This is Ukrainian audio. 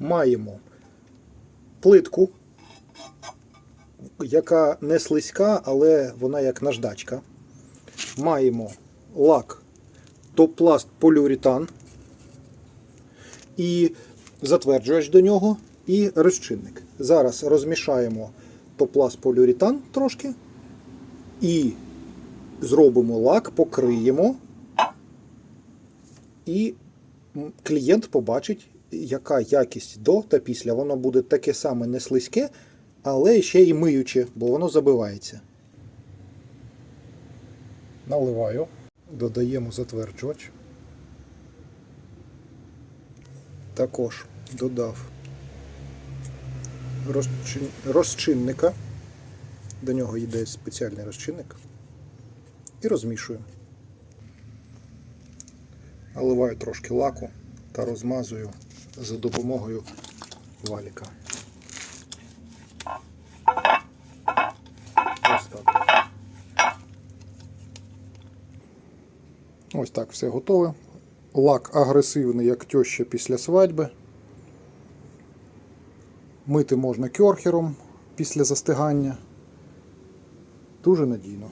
маємо плитку, яка не слизька, але вона як наждачка. Маємо лак топ-пласт поліуретан і затверджувач до нього, і розчинник. Зараз розмішаємо топ-пласт поліуретан трошки і зробимо лак, покриємо, і клієнт побачить, яка якість до та після. Воно буде таке саме не слизьке, але ще й миюче, бо воно забивається. Наливаю, додаємо затверджувач. Також додав розчин... розчинника. До нього йде спеціальний розчинник. І розмішую. Наливаю трошки лаку та розмазую за допомогою валіка. Ось так. Ось так все готове. Лак агресивний, як теща після свадьби. Мити можна кьорхером після застигання. Дуже надійно.